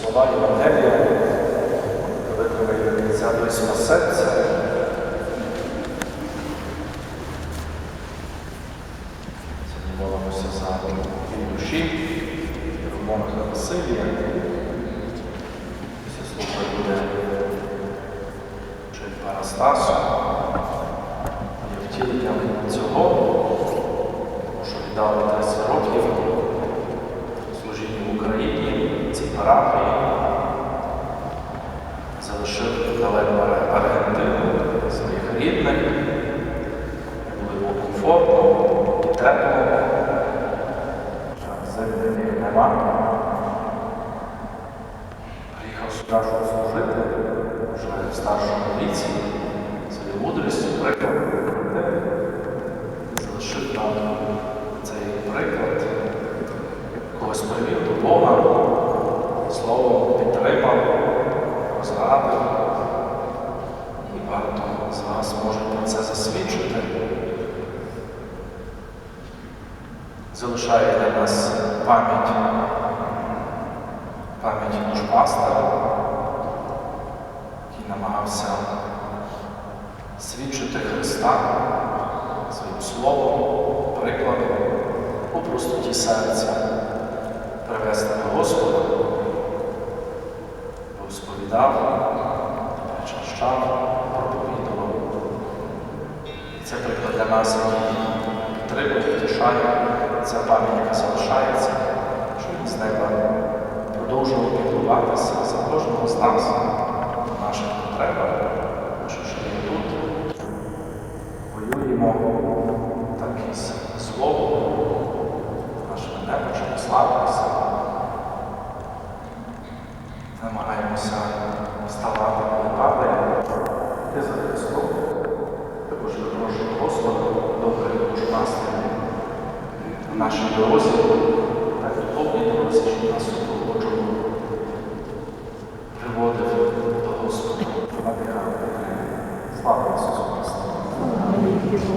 слова Євангелія, викриває ця близько серця. Сьогодні молимося за дві душі, Романа Василія. Після служби буде вчитель Парастасу. Є втіленням цього, тому що віддали 30 років парафії, залишив далеко Аргентину, своїх рідних, було комфортно і тепло, їх нема. Приїхав сюди, щоб служити, вже в старшому віці, своєю мудрістю, прикладом, залишив нам цей приклад когось привів до Бога, слово підтримав, розрадив. І багато з вас можуть про це засвідчити. Залишає для нас пам'ять, пам'ять душпастера, який намагався свідчити Христа своїм словом, прикладом у простоті серця привести до Господа, розповідав, причащав, проповідував. Це приклад для нас, який підтримує, втішає, ця пам'ять, яка залишається, щоб він з неба продовжував піклуватися за кожного з нас, наших потребах, що живе тут. Воюємо так із злом, нашими немочами, слабкості. Намагаємося ставати летами не за Христом. Також я прошу Господа добрих душмастерів в нашій дорозі, так і обмінилися, що нас у Божому приводив до Господа. Слава Ісусу Христу!